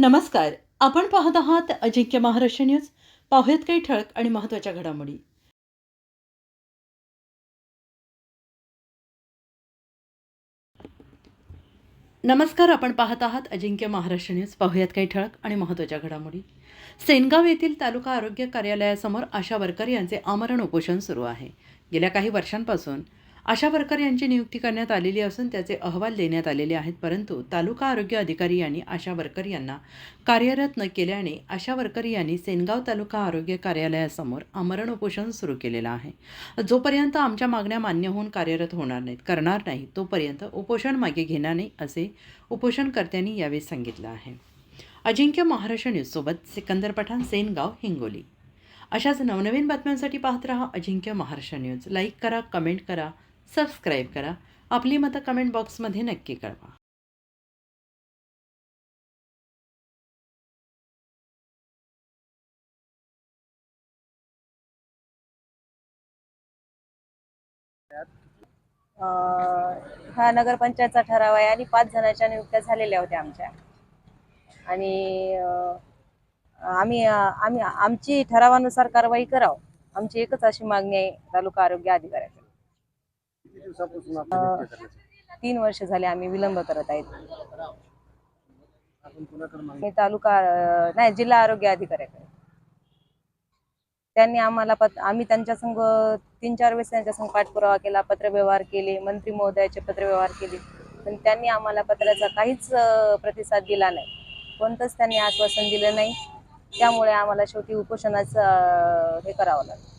नमस्कार. आपण पाहत आहात अजिंक्य महाराष्ट्र न्यूज. पाहुयात काही ठळक आणि महत्त्वाच्या घडामोडी. नमस्कार आपण पाहत आहात अजिंक्य महाराष्ट्र न्यूज. पाहुयात काही ठळक आणि महत्त्वाच्या घडामोडी. सेनगाव येथील तालुका आरोग्य कार्यालयासमोर आशा वर्कर यांचे आमरण उपोषण सुरू आहे. गेल्या काही वर्षांपासून आशा वर्कर यांची नियुक्ती करण्यात आलेली असून त्याचे अहवाल देण्यात आलेले आहेत. परंतु तालुका आरोग्य अधिकारी यांनी आशा वर्कर यांना कार्यरत न केल्याने आशा वर्कर यांनी सेनगाव तालुका आरोग्य कार्यालयासमोर आमरण उपोषण सुरू केलेलं आहे. जोपर्यंत आमच्या मागण्या मान्य होऊन कार्यरत होणार नाहीत करणार नाही तोपर्यंत उपोषण मागे घेणार नाही असे उपोषणकर्त्यांनी यावेळी सांगितलं आहे. अजिंक्य महाराष्ट्र न्यूजसोबत सिकंदर पठाण सेनगाव हिंगोली. अशाच नवनवीन बातम्यांसाठी पाहत रहा अजिंक्य महाराष्ट्र न्यूज. लाईक करा कमेंट करा. सबस्क्राईब करा. आपली मतं कमेंट बॉक्समध्ये नक्की कळवा. हा नगरपंचायतचा ठराव आहे आणि पाच जणांच्या नियुक्त्या झालेल्या होत्या आमच्या. आणि आम्ही आम्ही आमची ठरावानुसार कारवाई करावं. आमची एकच अशी मागणी आहे तालुका आरोग्य अधिकाऱ्याकडे किती दिवसापासून आपण नियुक्त्या करण्याचं? तीन वर्ष झाले आम्ही विलंब करत आहेत. मी तालुका नाही जिल्हा आरोग्य अधिकाऱ्याकडे. त्यांनी आम्हाला आम्ही त्यांच्या संग तीन चार वेळेस त्यांच्या संग पाठपुरावा केला पत्रव्यवहार केले मंत्री महोदयाचे पत्रव्यवहार केले. पण त्यांनी आम्हाला पत्राचा काहीच प्रतिसाद दिला नाही. कोणतंच त्यांनी आश्वासन दिलं नाही. त्यामुळे आम्हाला शेवटी उपोषणाचं हे करावं लागलं.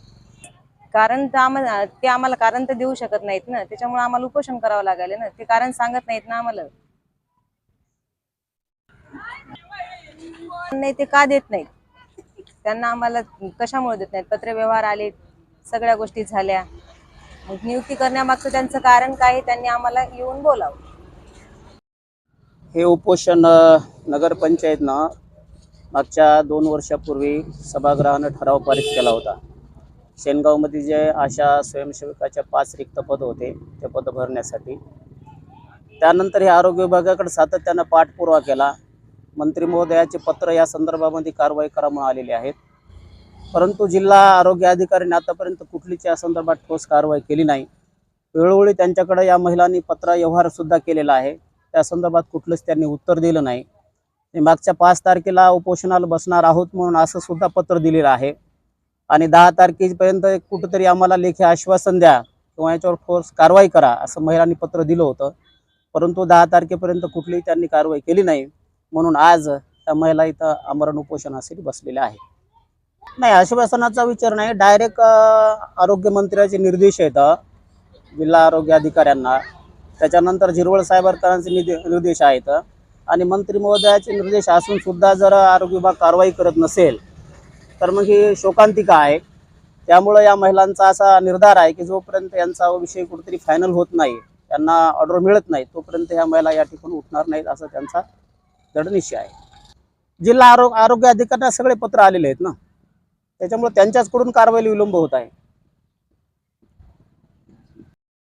कारण तर आम्हाला ते आम्हाला कारण तर देऊ शकत नाहीत ना. त्याच्यामुळे आम्हाला उपोषण करावं लागेल ना. ते कारण सांगत नाहीत ना आम्हाला. नाही ते का देत नाहीत? त्यांना आम्हाला कशामुळे देत नाहीत? पत्रव्यवहार आले सगळ्या गोष्टी झाल्या. मग नियुक्ती करण्यामागचं त्यांचं कारण काय आहे? त्यांनी आम्हाला येऊन बोलावं. हे उपोषण अ, नगरपंचायतनं मागच्या दोन वर्षापूर्वी सभागृहानं ठराव पारित केला होता. शेनगावमध्ये जे आशा स्वयंसेवकाच्या पाच रिक्त पद होते ते पद भरण्यासाठी. त्यानंतर हे आरोग्य विभागाकडे सातत्यानं पाठपुरावा केला. मंत्री महोदयाचे पत्र या संदर्भामध्ये कारवाई करा म्हणून आलेले आहेत. परंतु जिल्हा आरोग्य अधिकाऱ्यांनी आतापर्यंत कुठलीच या संदर्भात ठोस कारवाई केली नाही. वेळोवेळी त्यांच्याकडे या महिलांनी पत्र व्यवहारसुद्धा केलेला आहे. त्या संदर्भात कुठलंच त्यांनी उत्तर दिलं नाही. मागच्या पाच तारखेला उपोषणाला बसणार आहोत म्हणून असं सुद्धा पत्र दिलेलं आहे. आणि दहा तारखेपर्यंत कुठंतरी आम्हाला लेखी आश्वासन द्या किंवा याच्यावर ठोस कारवाई करा असं महिलांनी पत्र दिलं होतं. परंतु दहा तारखेपर्यंत कुठलीही त्यांनी कारवाई केली नाही. म्हणून आज त्या महिला इथं आमरण उपोषणासाठी बसलेल्या आहेत. नाही आश्वासनाचा विचार नाही. डायरेक्ट आरोग्यमंत्र्याचे निर्देश आहेत जिल्हा आरोग्य अधिकाऱ्यांना. त्याच्यानंतर झिरवळ साहेबरकरांचे निदे निर्देश आहेत आणि मंत्री महोदयाचे निर्देश असून सुद्धा जर आरोग्य विभाग कारवाई करत नसेल तर मग ही शोकांतिका आहे. त्यामुळं या महिलांचा असा निर्धार आहे की जोपर्यंत यांचा विषय कुठेतरी फायनल होत नाही त्यांना ऑर्डर मिळत नाही तोपर्यंत ह्या महिला या ठिकाणी उठणार नाहीत असं त्यांचा दडनिश्चय आहे. जिल्हा आरोग्य आरोग्य अधिकाऱ्यांना सगळे पत्र आलेले आहेत ना? त्याच्यामुळे त्यांच्याचकडून कारवाईला विलंब होत आहे.